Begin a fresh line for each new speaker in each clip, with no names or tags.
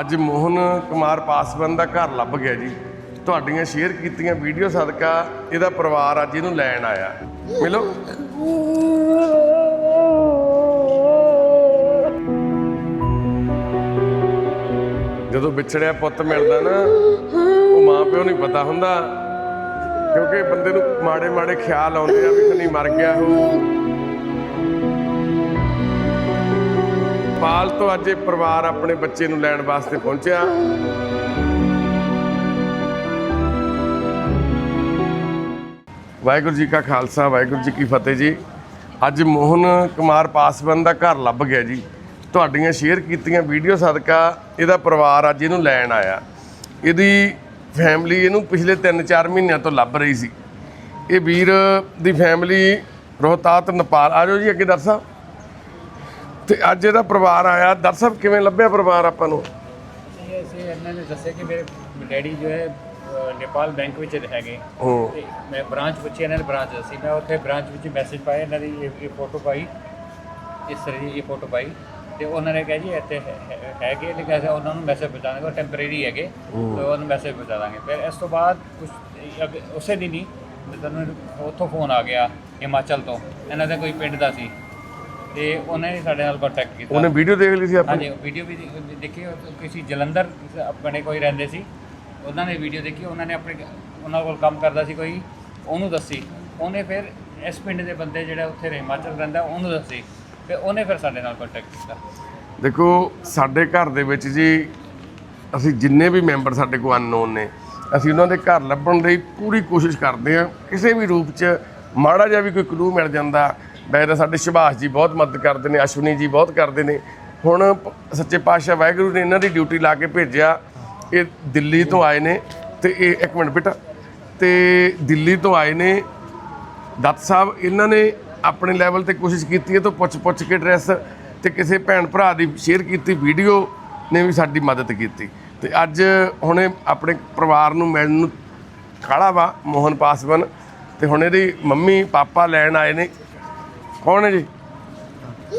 ਅੱਜ ਮੋਹਨ ਕੁਮਾਰ ਪਾਸਵਾਨ ਦਾ ਘਰ ਲੱਭ ਗਿਆ ਜੀ। ਤੁਹਾਡੀਆਂ ਸ਼ੇਅਰ ਕੀਤੀਆਂ ਵੀਡੀਓ ਸਦਕਾ ਇਹਦਾ ਪਰਿਵਾਰ ਅੱਜ ਇਹਨੂੰ ਲੈਣ ਆਇਆ। ਮਿਲੋ। ਜਦੋਂ ਵਿਛੜਿਆ ਪੁੱਤ ਮਿਲਦਾ ਨਾ, ਉਹ ਮਾਂ ਪਿਓ ਨਹੀਂ ਪਤਾ ਹੁੰਦਾ, ਕਿਉਂਕਿ ਬੰਦੇ ਨੂੰ ਮਾੜੇ ਮਾੜੇ ਖਿਆਲ ਆਉਂਦੇ ਆ ਵੀ ਕਨੀ ਮਰ ਗਿਆ ਉਹ। ਨੇਪਾਲ ਤੋਂ ਅੱਜ ਇਹ ਪਰਿਵਾਰ ਆਪਣੇ ਬੱਚੇ ਨੂੰ ਲੈਣ ਵਾਸਤੇ ਪਹੁੰਚਿਆ। ਵਾਹਿਗੁਰੂ ਜੀ ਕਾ ਖਾਲਸਾ, ਵਾਹਿਗੁਰੂ ਜੀ ਕੀ ਫਤਿਹ ਜੀ। ਅੱਜ ਮੋਹਨ ਕੁਮਾਰ ਪਾਸਵਾਨ ਦਾ ਘਰ ਲੱਭ ਗਿਆ ਜੀ। ਤੁਹਾਡੀਆਂ ਸ਼ੇਅਰ ਕੀਤੀਆਂ ਵੀਡੀਓ ਸਦਕਾ ਇਹਦਾ ਪਰਿਵਾਰ ਅੱਜ ਇਹਨੂੰ ਲੈਣ ਆਇਆ। ਇਹਦੀ ਫੈਮਿਲੀ ਇਹਨੂੰ ਪਿਛਲੇ 3-4 ਮਹੀਨਿਆਂ ਤੋਂ ਲੱਭ ਰਹੀ ਸੀ। ਇਹ ਵੀਰ ਦੀ ਫੈਮਿਲੀ ਰੋਹਤਾਤ, ਨੇਪਾਲ। ਆ ਜਾਓ ਜੀ ਅੱਗੇ ਦਰ ਸਾਹਿਬ। ਤੇ ਅੱਜ ਇਹਦਾ ਪਰਿਵਾਰ ਆਇਆ। ਦਰ ਸਾਹਿਬ ਕਿਵੇਂ ਲੱਭਿਆ ਪਰਿਵਾਰ ਆਪਾਂ ਨੂੰ?
ਅਸੀਂ ਇਹਨਾਂ ਨੇ ਦੱਸਿਆ ਕਿ ਮੇਰੇ ਡੈਡੀ ਜੋ ਹੈ ਨੇਪਾਲ ਬੈਂਕ ਵਿੱਚ ਹੈਗੇ। ਤੇ ਮੈਂ ਬ੍ਰਾਂਚ ਪੁੱਛੀ ਇਹਨਾਂ ਨੇ ਬ੍ਰਾਂਚ ਦੱਸੀ। ਮੈਂ ਉੱਥੇ ਬ੍ਰਾਂਚ ਵਿੱਚ ਮੈਸੇਜ ਪਾਇਆ ਇਹਨਾਂ ਦੀ ਇਹ ਫੋਟੋ ਪਾਈ। ਇਸ ਤਰ੍ਹਾਂ ਦੀ ਇਹ ਫੋਟੋ ਪਾਈ। ਤੇ ਉਹਨਾਂ ਨੇ ਕਿਹਾ ਜੀ ਇੱਥੇ ਹੈਗੇ ਲੇਕਿਨ ਅਸੀਂ ਉਹਨਾਂ ਨੂੰ ਮੈਸੇਜ ਪਹੁੰਚਾ ਦਾਂਗੇ ਉਹ ਟੈਂਪਰੇਰੀ ਹੈਗੇ। ਤੇ ਉਹਨੂੰ ਮੈਸੇਜ ਪਹੁੰਚਾ ਦਾਂਗੇ। ਫਿਰ ਇਸ ਤੋਂ ਬਾਅਦ ਕੁਝ ਉਸੇ ਦਿਨ ਹੀ ਤੁਹਾਨੂੰ ਉੱਥੋਂ ਫੋਨ ਆ ਗਿਆ ਹਿਮਾਚਲ ਤੋਂ। ਇਹਨਾਂ ਦਾ ਕੋਈ ਪਿੰਡ ਦਾ ਸੀ। ਤੇ ਉਹਨਾਂ ਨੇ ਸਾਡੇ ਨਾਲ ਕੰਟੈਕਟ ਕੀਤਾ।
ਉਹਨੇ ਵੀਡੀਓ ਦੇਖ ਲਈ ਸੀ ਆਪਣੀ?
ਹਾਂਜੀ ਵੀਡੀਓ ਵੀ ਦੇ- ਦੇਖੀ ਉਹ ਕਿਸੇ ਜਲੰਧਰ ਆਪਣੇ ਕੋਈ ਰਹਿੰਦੇ ਸੀ। ਉਹਨਾਂ ਨੇ ਵੀਡੀਓ ਦੇਖੀ ਉਹਨਾਂ ਨੇ ਆਪਣੇ ਉਹਨਾਂ ਕੋਲ ਕੰਮ ਕਰਦਾ ਸੀ ਕੋਈ। ਉਹਨੂੰ ਦੱਸੀ। ਉਹਨੇ ਫਿਰ ਇਸ ਪਿੰਡ ਦੇ ਬੰਦੇ ਜਿਹੜਾ ਉੱਥੇ ਹਿਮਾਚਲ ਰਹਿੰਦਾ ਉਹਨੂੰ ਦੱਸੀ। ਫਿਰ ਉਹਨੇ ਫਿਰ ਸਾਡੇ ਨਾਲ ਕੰਟੈਕਟ ਕੀਤਾ।
ਦੇਖੋ ਸਾਡੇ ਘਰ ਦੇ ਵਿੱਚ ਜੀ ਅਸੀਂ ਜਿੰਨੇ ਵੀ ਮੈਂਬਰ ਸਾਡੇ ਕੋਲ ਅਨਨੋਨ ਨੇ ਅਸੀਂ ਉਹਨਾਂ ਦੇ ਘਰ ਲੱਭਣ ਲਈ ਪੂਰੀ ਕੋਸ਼ਿਸ਼ ਕਰਦੇ ਹਾਂ। ਕਿਸੇ ਵੀ ਰੂਪ 'ਚ ਮਾੜਾ ਜਿਹਾ ਵੀ ਕੋਈ ਕਲੂ ਮਿਲ ਜਾਂਦਾ ਵੈਸੇ ਤਾਂ ਸਾਡੇ ਸੁਭਾਸ਼ ਜੀ ਬਹੁਤ ਮਦਦ ਕਰਦੇ ਨੇ, ਅਸ਼ਵਨੀ ਜੀ ਬਹੁਤ ਕਰਦੇ ਨੇ। ਹੁਣ ਪ- ਸੱਚੇ ਪਾਤਸ਼ਾਹ ਵਾਹਿਗੁਰੂ ਨੇ ਇਹਨਾਂ ਦੀ ਡਿਊਟੀ ਲਾ ਕੇ ਭੇਜਿਆ। ਇਹ ਦਿੱਲੀ ਤੋਂ ਆਏ ਨੇ ਤੇ ਇਹ, ਇੱਕ ਮਿੰਟ ਬੇਟਾ। ਤੇ ਦਿੱਲੀ ਤੋਂ ਆਏ ਨੇ। ਦੱਤ ਸਾਹਿਬ, ਇਹਨਾਂ ਨੇ ਆਪਣੇ ਲੈਵਲ ਤੇ ਕੋਸ਼ਿਸ਼ ਕੀਤੀ ਹੈ ਤਾਂ ਪੁੱਛ ਪੁੱਛ ਕੇ ਐਡਰੈਸ ਤੇ ਕਿਸੇ ਭੈਣ ਭਰਾ ਦੀ ਸ਼ੇਅਰ ਕੀਤੀ, ਵੀਡੀਓ ਨੇ ਵੀ ਸਾਡੀ ਮਦਦ ਕੀਤੀ। ਤੇ ਅੱਜ ਹੁਣੇ ਆਪਣੇ ਪਰਿਵਾਰ ਨੂੰ ਮਿਲਣ ਨੂੰ ਕਾਲਾ ਵਾ, ਮੋਹਨ ਪਾਸਵਾਨ। ਤੇ ਹੁਣ ਇਹਦੀ ਮੰਮੀ, ਪਾਪਾ ਲੈਣ ਆਏ ਨੇ। ਕੌਣ ਹੈ ਜੀ?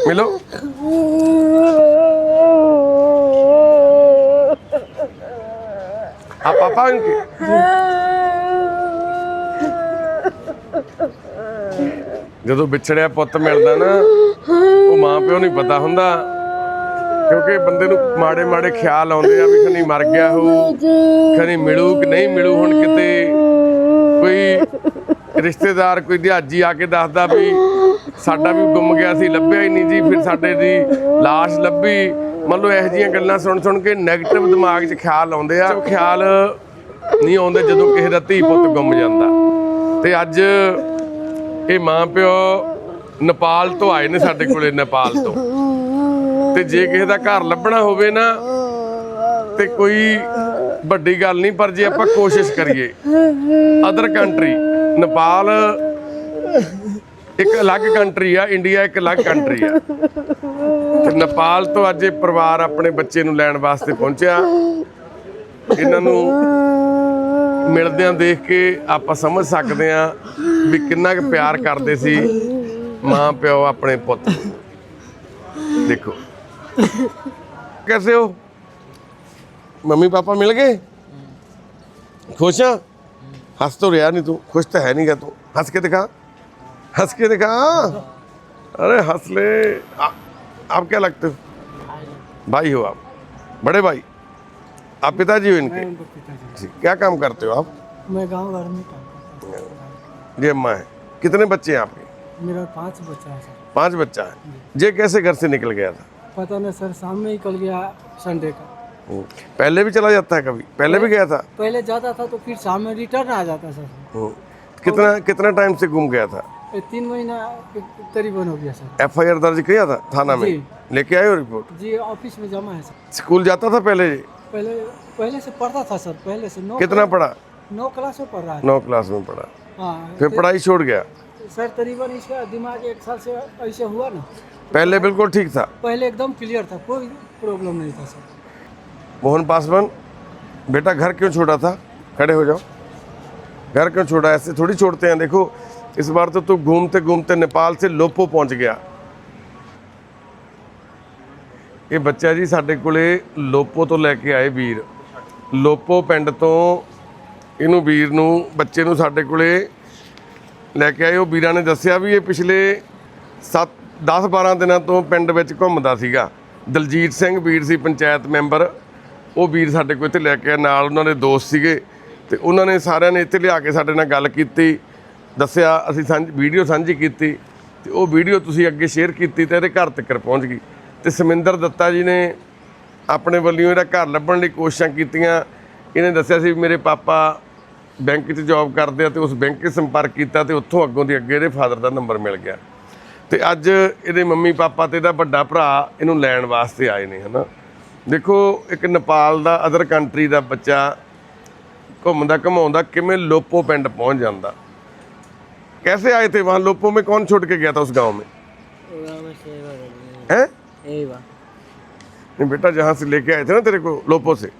ਮਿਲੋ। ਆ ਪਾਪਾ ਇਨਕੇ ਜਦੋਂ ਵਿਛੜਿਆ ਪੁੱਤ ਮਿਲਦਾ ਨਾ, ਉਹ ਮਾਂ ਪਿਓ ਨੂੰ ਪਤਾ ਹੁੰਦਾ, ਕਿਉਂਕਿ ਬੰਦੇ ਨੂੰ ਮਾੜੇ ਮਾੜੇ ਖਿਆਲ ਆਉਂਦੇ ਆ ਵੀ ਖਨੀ ਮਰ ਗਿਆ ਹੋ ਖਨੀ ਮਿਲੂ ਕਿ ਨਹੀਂ ਮਿਲੂ ਹੁਣ ਕਿਤੇ। ਕੋਈ ਰਿਸ਼ਤੇਦਾਰ, ਕੋਈ ਦਿਹਾਜੀ ਆ ਕੇ ਦੱਸਦਾ ਵੀ ਸਾਡਾ ਵੀ ਗੁੰਮ ਗਿਆ ਸੀ ਲੱਭਿਆ ਹੀ ਨਹੀਂ ਜੀ ਫਿਰ ਸਾਡੇ ਦੀ লাশ ਲੱਭੀ। ਮੰਨ ਲਓ ਇਹੋ ਜਿਹੀਆਂ ਗੱਲਾਂ ਸੁਣ ਸੁਣ ਕੇ ਨੈਗੇਟਿਵ ਦਿਮਾਗ 'ਚ ਖਿਆਲ ਆਉਂਦੇ ਆ। ਖਿਆਲ ਨਹੀਂ ਆਉਂਦੇ ਜਦੋਂ ਕਿਸੇ ਦਾ ਧੀ ਪੁੱਤ ਗੁੰਮ ਜਾਂਦਾ। ਤੇ ਅੱਜ ਇਹ ਮਾਂ ਪਿਓ ਨੇਪਾਲ ਤੋਂ ਆਏ ਨੇ ਸਾਡੇ ਕੋਲੇ ਨੇਪਾਲ ਤੋਂ। ਤੇ ਜੇ ਕਿਸੇ ਦਾ ਘਰ ਲੱਭਣਾ ਹੋਵੇ ਨਾ ਤੇ ਕੋਈ ਵੱਡੀ ਗੱਲ ਨਹੀਂ ਪਰ ਜੇ ਆਪਾਂ ਕੋਸ਼ਿਸ਼ ਕਰੀਏ ਅਦਰ ਕੰਟਰੀ ਨੇਪਾਲ ਇੱਕ ਅਲੱਗ ਕੰਟਰੀ ਆ ਇੰਡੀਆ ਇੱਕ ਅਲੱਗ ਕੰਟਰੀ ਆ। ਤੇ ਨੇਪਾਲ ਤੋਂ ਅੱਜ ਇਹ ਪਰਿਵਾਰ ਆਪਣੇ ਬੱਚੇ ਨੂੰ ਲੈਣ ਵਾਸਤੇ ਪਹੁੰਚਿਆ। ਇਹਨਾਂ ਨੂੰ ਮਿਲਦਿਆਂ ਦੇਖ ਕੇ ਆਪਾਂ ਸਮਝ ਸਕਦੇ ਆ ਵੀ ਕਿੰਨਾ ਕੁ ਪਿਆਰ ਕਰਦੇ ਸੀ ਮਾਂ, ਪਿਓ, ਆਪਣੇ ਪੁੱਤ। ਦੇਖੋ। ਕੈਸੇ ਹੋ? ਮੰਮੀ, ਪਾਪਾ ਮਿਲ ਗਏ? ਖੁਸ਼ ਆ? ਹੱਸ ਤੋ ਰਿਹਾ ਨਹੀਂ ਤੂੰ। ਖੁਸ਼ ਤਾਂ ਹੈ ਨਹੀਂਗਾ ਤੂੰ। ਹੱਸ ਕੇ ਦਿਖਾ। हंस के दिखा अरे हंस ले। आ, आप क्या लगते हो? भाई हो आप। बड़े भाई। आप पिताजी हो इनके? जी, क्या काम करते हो आप?
मैं गाँव घर में काम करता हूँ।
ये अम्मा है। कितने बच्चे हैं आपके?
मेरा पाँच बच्चा है सर।
पाँच बच्चा है। ये कैसे घर से निकल गया था?
पता नहीं सर शाम में निकल गया संडे का।
पहले भी चला जाता है कभी? पहले भी गया था?
पहले जाता था तो फिर शाम में रिटर्न आ जाता सर।
कितना कितना टाइम से घूम गया था?
तीन महीना करीबन हो गया सर।
एफ़ आई आर दर्ज किया था थाना में? लेके आए हो रिपोर्ट
जी ऑफ़िस में जमा है सर।
स्कूल जाता था पहले? ये?
पहले पहले से पढ़ता था सर पहले से नौ
कितना पढ़ा?
नौ क्लास में पढ़ रहा है।
नौ क्लास में पढ़ा।
हाँ
फिर पढ़ाई छोड़ गया?
सर तकरीबन इसका दिमाग एक साल से ऐसे हुआ ना।
पहले बिल्कुल ठीक था?
पहले एकदम क्लियर था कोई प्रॉब्लम नहीं था सर।
मोहन पासवान बेटा घर क्यों छोड़ा था? खड़े हो जाओ। घर क्यों छोड़ा ऐसे थोड़ी छोड़ते हैं देखो। इस बार तो तू घूमते घूमते नेपाल से लोपो पहुंच गया ਇਹ ਬੱਚਾ ਜੀ ਸਾਡੇ ਕੋਲੇ ਲੋਪੋ ਤੋਂ ਲੈ ਕੇ ਆਏ ਵੀਰ ਲੋਪੋ ਪਿੰਡ ਤੋਂ ਇਹਨੂੰ ਵੀਰ ਨੂੰ ਬੱਚੇ ਨੂੰ ਸਾਡੇ ਕੋਲੇ ਲੈ ਕੇ ਆਏ ਉਹ ਵੀਰਾਂ ਨੇ ਦੱਸਿਆ ਵੀ ਇਹ ਪਿਛਲੇ 7 10 12 ਦਿਨਾਂ ਤੋਂ ਪਿੰਡ ਵਿੱਚ ਘੁੰਮਦਾ ਸੀਗਾ ਦਲਜੀਤ ਸਿੰਘ ਵੀਰ ਸੀ ਪੰਚਾਇਤ ਮੈਂਬਰ ਉਹ ਵੀਰ ਸਾਡੇ ਕੋਲ ਇੱਥੇ ਲੈ ਕੇ ਆਏ ਨਾਲ ਉਹਨਾਂ ਦੇ ਦੋਸਤ ਸੀਗੇ ਤੇ ਉਹਨਾਂ ਨੇ ਸਾਰਿਆਂ ਨੇ ਇੱਥੇ ਲਿਆ ਕੇ ਸਾਡੇ ਨਾਲ ਗੱਲ ਕੀਤੀ ਦੱਸਿਆ, ਅਸੀਂ ਸਾਂਝ, ਵੀਡੀਓ ਸਾਂਝੀ ਕੀਤੀ ਤੇ ਉਹ ਵੀਡੀਓ ਤੁਸੀਂ ਅੱਗੇ ਸ਼ੇਅਰ ਕੀਤੀ ਤੇ ਇਹਦੇ ਘਰ ਤੱਕ ਪਹੁੰਚ ਗਈ। ਤੇ ਸਮਿੰਦਰ ਦੱਤਾ ਜੀ ਨੇ ਆਪਣੇ ਵੱਲੋਂ ਇਹਦਾ ਘਰ ਲੱਭਣ ਲਈ ਕੋਸ਼ਿਸ਼ਾਂ ਕੀਤੀਆਂ। ਇਹਨੇ ਦੱਸਿਆ ਸੀ ਵੀ ਮੇਰੇ ਪਾਪਾ ਬੈਂਕ 'ਚ ਜੌਬ ਕਰਦੇ ਆ ਤੇ ਉਸ ਬੈਂਕ 'ਚ ਸੰਪਰਕ ਕੀਤਾ ਤੇ ਉੱਥੋਂ ਅੱਗੋਂ ਦੀ ਅੱਗੇ ਇਹਦੇ ਫਾਦਰ ਦਾ ਨੰਬਰ ਮਿਲ ਗਿਆ। ਤੇ ਅੱਜ ਇਹਦੇ ਮੰਮੀ ਪਾਪਾ ਤੇ ਇਹਦਾ ਵੱਡਾ ਭਰਾ ਇਹਨੂੰ ਲੈਣ ਵਾਸਤੇ ਆਏ ਨੇ, ਹਨਾ। ਦੇਖੋ, ਇੱਕ ਨੇਪਾਲ ਦਾ ਅਦਰ ਕੰਟਰੀ ਦਾ ਬੱਚਾ ਘੁੰਮਦਾ ਘਮਾਉਂਦਾ ਕਿਵੇਂ ਲੋਪੋ ਪਿੰਡ ਪਹੁੰਚ ਜਾਂਦਾ। कैसे आए थे वहाँ? लोपो में कौन छोड़ के गया था उस गाँव में? हैं? नहीं बेटा जहाँ से लेके आए थे ना तेरे को लोपो से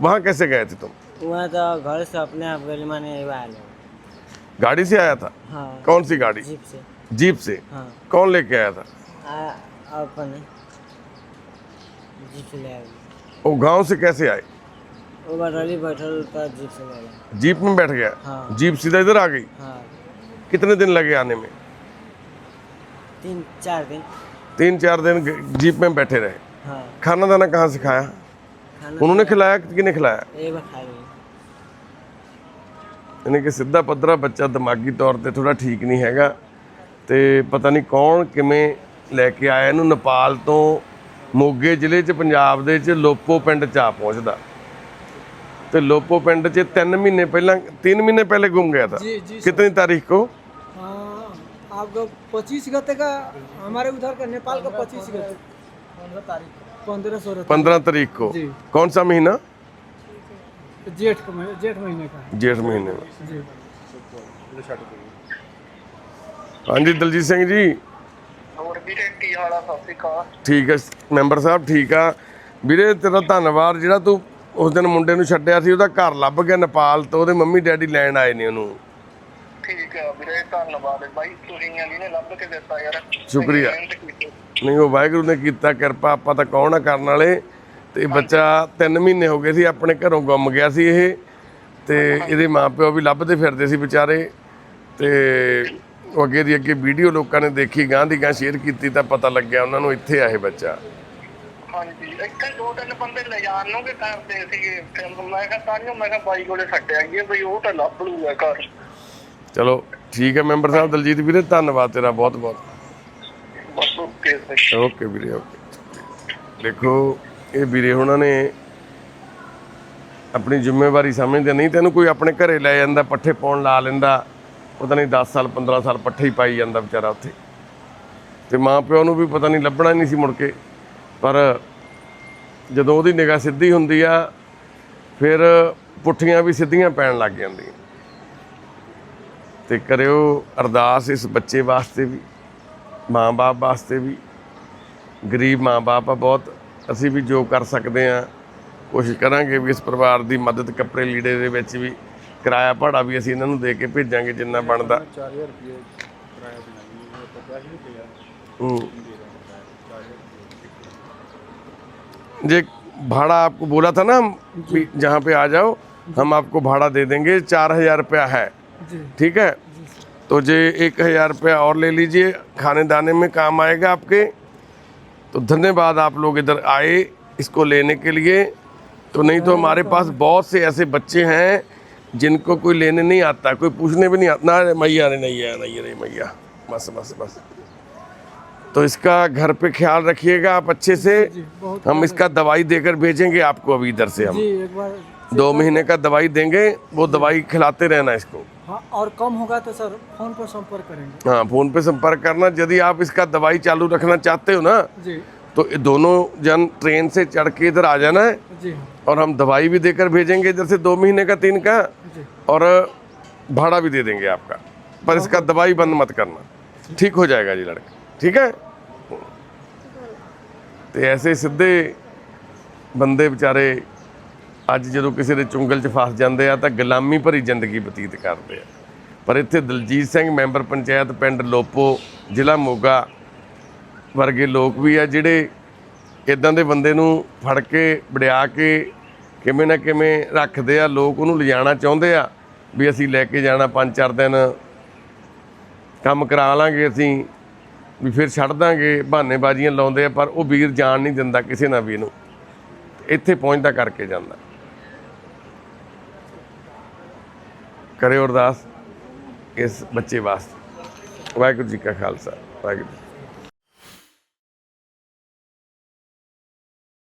वहाँ कैसे गए थे तुम?
वहाँ तो घर से अपने आप गली माने
गाड़ी से आया था?
हाँ।
कौन सी गाड़ी?
जीप से।
जीप से?
हाँ।
कौन लेके आया था?
आ जीप से
वो गाँव से कैसे आए?
वो बैठल था जीप से
जीप में बैठ गया?
हाँ।
जीप सीधा इधर आ गई?
हाँ।
कितने दिन लगे आने में
तीन चार दिन
तीन चार दिन ग- जीप में बैठे रहे
हाँ
खाना दाना कहाँ से खाया
खाना
उन्होंने खिलाया कि किने खिलाया
एवा खा लिए
ਯਾਨੀ ਕਿ ਸਿੱਧਾ ਪੱਧਰਾ ਬੱਚਾ ਦਿਮਾਗੀ ਤੌਰ ਤੇ ਥੋੜਾ ਠੀਕ ਨਹੀਂ ਹੈਗਾ ਤੇ ਪਤਾ ਨਹੀਂ ਕੌਣ ਕਿਵੇਂ ਲੈ ਕੇ ਆਇਆ ਇਹਨੂੰ ਨੇਪਾਲ ਤੋਂ ਮੋਗੇ ਜ਼ਿਲ੍ਹੇ 'ਚ ਪੰਜਾਬ ਦੇ 'ਚ ਲੋਪੋ ਪਿੰਡ 'ਚ ਆ ਪਹੁੰਚਦਾ ਤੇ ਲੋਪੋ ਪਿੰਡ 'ਚ 3 ਮਹੀਨੇ ਪਹਿਲਾਂ 3 महीने पहले घूम गया था
जी जी
कितनी तारीख को
हाँ, आपका पच्चीस गते का हमारे उधर का नेपाल का पच्चीस गते पंद्रह तारीख पंद्रह सोलह
15 तारीख को
जी।
कौन सा महीना
जेठ का महीने जेठ महीने का
जेठ महीने में
जी
हाँ जी दलजीत सिंह जी
ਹੋਰ ਵੀਰੇ ਕੀ ਹਾਲ ਆ ਸਤਿ ਸ਼੍ਰੀ ਅਕਾਲ
ਠੀਕ ਹੈ ਮੈਂਬਰ ਸਾਹਿਬ ਠੀਕ ਆ ਵੀਰੇ ਤੇਰਾ ਧੰਨਵਾਦ ਜਿਹੜਾ ਤੂੰ ਉਸ ਦਿਨ ਮੁੰਡੇ ਨੂੰ ਛੱਡਿਆ ਸੀ ਉਹਦਾ ਘਰ ਲੱਭ ਗਿਆ ਨੇਪਾਲ ਤੋਂ ਉਹਦੇ ਮੰਮੀ ਡੈਡੀ ਲੈਣ ਆਏ ਨੇ ਉਹਨੂੰ।
ਠੀਕ ਆ ਵੀਰੇ ਧੰਨਵਾਦ ਬਾਈ ਤੁਸੀਂ ਆ ਜਿਹਨੇ ਲੱਭ ਕੇ ਦਿੱਤਾ ਯਾਰ।
ਸ਼ੁਕਰੀਆ। ਨਹੀਂ ਉਹ ਵਾਹਿਗੁਰੂ ਨੇ ਕੀਤਾ ਕਿਰਪਾ ਆਪਾਂ ਤਾਂ ਕੌਣ ਆ ਕਰਨ ਵਾਲੇ? ਤੇ ਬੱਚਾ 3 ਮਹੀਨੇ ਹੋ ਗਏ ਸੀ ਆਪਣੇ ਘਰੋਂ ਗੁੰਮ ਗਿਆ ਸੀ ਇਹ। ਤੇ ਇਹਦੇ ਮਾਪਿਓ ਵੀ ਲੱਭਦੇ ਫਿਰਦੇ ਸੀ ਵਿਚਾਰੇ। ਤੇ ਉਹ ਅੱਗੇ ਦੀ ਅੱਗੇ ਵੀਡੀਓ ਲੋਕਾਂ ਨੇ ਦੇਖੀ ਗਾਂ ਦੀ ਗਾਂ ਸ਼ੇਅਰ ਕੀਤੀ ਤਾਂ ਪਤਾ ਲੱਗਿਆ ਉਹਨਾਂ ਨੂੰ ਇੱਥੇ ਆ ਇਹ ਬੱਚਾ।
ਹਾਂਜੀ ਇੱਥੇ ਦੋ ਤਿੰਨ ਬੰਦੇ ਲੈ ਜਾਣ ਨੂੰ ਵੀ ਕਰਦੇ ਸੀਗੇ ਫਿਰ ਮੈਂ ਕਿਹਾ ਤਾਂਹੀਓ ਮੈਂ ਕਿਹਾ ਬਾਈ ਕੋਲੇ ਛੱਡਿਆ ਗਏ ਬਈ ਉਹ ਤਾਂ ਲੱਭ ਲੂਗਾ ਘਰ।
ਚਲੋ ਠੀਕ ਹੈ ਮੈਂਬਰ ਸਾਹਿਬ ਦਲਜੀਤ ਵੀਰੇ ਧੰਨਵਾਦ ਤੇਰਾ ਬਹੁਤ ਬਹੁਤ
ਬਸ ਓਕੇ
ਵੀਰੇ ਓਕੇ। ਦੇਖੋ ਇਹ ਵੀਰੇ ਉਹਨਾਂ ਨੇ ਆਪਣੀ ਜ਼ਿੰਮੇਵਾਰੀ ਸਮਝਦੇ ਨਹੀਂ ਤੈਨੂੰ ਕੋਈ ਆਪਣੇ ਘਰੇ ਲੈ ਜਾਂਦਾ ਪੱਠੇ ਪਾਉਣ ਲਾ ਲੈਂਦਾ। ਪਤਾ ਨਹੀਂ 10 ਸਾਲ 15 ਸਾਲ ਪੱਠੇ ਹੀ ਪਾਈ ਜਾਂਦਾ ਵਿਚਾਰਾ ਉੱਥੇ। ਤੇ ਮਾਂ ਪਿਓ ਨੂੰ ਵੀ ਪਤਾ ਨਹੀਂ ਲੱਭਣਾ ਨਹੀਂ ਸੀ ਮੁੜ ਕੇ। ਪਰ ਜਦੋਂ ਉਹਦੀ ਨਿਗਾਹ ਸਿੱਧੀ ਹੁੰਦੀ ਆ ਫਿਰ ਪੁੱਠੀਆਂ ਵੀ ਸਿੱਧੀਆਂ ਪੈਣ ਲੱਗ ਜਾਂਦੀਆਂ। ਤੇ ਕਰਿਓ ਅਰਦਾਸ ਇਸ ਬੱਚੇ ਵਾਸਤੇ ਵੀ ਮਾਂ-ਬਾਪ ਵਾਸਤੇ ਵੀ। ਗਰੀਬ ਮਾਂ-ਬਾਪ ਆ ਬਹੁਤ ਅਸੀਂ ਵੀ ਜੋ ਕਰ ਸਕਦੇ ਆ ਕੋਸ਼ਿਸ਼ ਕਰਾਂਗੇ ਵੀ ਇਸ ਪਰਿਵਾਰ ਦੀ ਮਦਦ ਕੱਪੜੇ ਲੀੜੇ ਦੇ ਵਿੱਚ ਵੀ ਕਿਰਾਇਆ ਭਾੜਾ ਵੀ ਅਸੀਂ ਇਹਨਾਂ ਨੂੰ ਦੇ ਕੇ ਭੇਜਾਂਗੇ ਜਿੰਨਾ ਬਣਦਾ। 4000 ਰੁਪਏ ਕਿਰਾਇਆ देना भाड़ा आपको बोला था ना कि जहाँ पे आ जाओ हम आपको भाड़ा दे देंगे चार हज़ार रुपया है। ठीक है? तो जे एक हज़ार रुपया और ले लीजिए खाने दाने में काम आएगा आपके। तो धन्यवाद आप लोग इधर आए इसको लेने के लिए। तो नहीं तो हमारे पास बहुत से ऐसे बच्चे हैं जिनको कोई लेने नहीं आता कोई पूछने भी नहीं आता। ना मैया नहीं है नहीं रे मैया बस बस बस। तो इसका घर पे ख्याल रखिएगा आप अच्छे से। हम इसका दवाई देकर भेजेंगे आपको अभी इधर से हम।
जी एक बार
दो महीने का दवाई देंगे वो दवाई खिलाते रहना इसको।
हाँ और कम होगा तो सर फ़ोन पर संपर्क करेंगे।
हाँ फ़ोन पे संपर्क करना यदि आप इसका दवाई चालू रखना चाहते हो ना
जी।
तो दोनों जन ट्रेन से चढ़ के इधर आ जाना है।
जी।
और हम दवाई भी देकर भेजेंगे इधर से दो महीने का तीन का
जी।
और भाड़ा भी दे देंगे आपका। पर इसका दवाई बंद मत करना। ठीक हो जाएगा जी लड़का। ठीक है? ਤੇ ਐਸੇ ਸਿੱਧੇ ਬੰਦੇ ਵਿਚਾਰੇ ਅੱਜ ਜਦੋਂ ਕਿਸੇ ਦੇ ਚੁੰਗਲ 'ਚ ਫਸ ਜਾਂਦੇ ਆ ਤਾਂ ਗੁਲਾਮੀ ਭਰੀ ਜ਼ਿੰਦਗੀ ਬਤੀਤ ਕਰਦੇ ਆ। ਪਰ ਇੱਥੇ ਦਲਜੀਤ ਸਿੰਘ ਮੈਂਬਰ ਪੰਚਾਇਤ ਪਿੰਡ ਲੋਪੋ, ਜ਼ਿਲ੍ਹਾ ਮੋਗਾ ਵਰਗੇ ਲੋਕ ਵੀ ਆ ਜਿਹੜੇ ਇਦਾਂ ਦੇ ਬੰਦੇ ਨੂੰ ਫੜ ਕੇ, ਵੜਿਆ ਕੇ ਕਿਵੇਂ ਨਾ ਕਿਵੇਂ ਰੱਖਦੇ ਆ, ਲੋਕ ਉਹਨੂੰ ਲਿਜਾਣਾ ਚਾਹੁੰਦੇ ਆ ਵੀ ਅਸੀਂ ਲੈ ਕੇ ਜਾਣਾ, ਪੰਜ ਚਾਰ ਦਿਨ ਕੰਮ ਕਰਾ ਲਾਂਗੇ ਅਸੀਂ। ਵੀ ਫਿਰ ਛੱਡ ਦਾਂਗੇ, ਬਹਾਨੇਬਾਜ਼ੀਆਂ ਲਾਉਂਦੇ ਆ, ਪਰ ਉਹ ਵੀਰ ਜਾਣ ਨਹੀਂ ਦਿੰਦਾ ਕਿਸੇ ਨਾ ਵੀ ਨੂੰ। ਇੱਥੇ ਪਹੁੰਚਦਾ ਕਰਕੇ ਜਾਂਦਾ। ਕਰਿਓ ਅਰਦਾਸ ਇਸ ਬੱਚੇ ਵਾਸਤੇ। ਵਾਹਿਗੁਰੂ ਜੀ ਕਾ ਖਾਲਸਾ, ਵਾਹਿਗੁਰੂ ਜੀ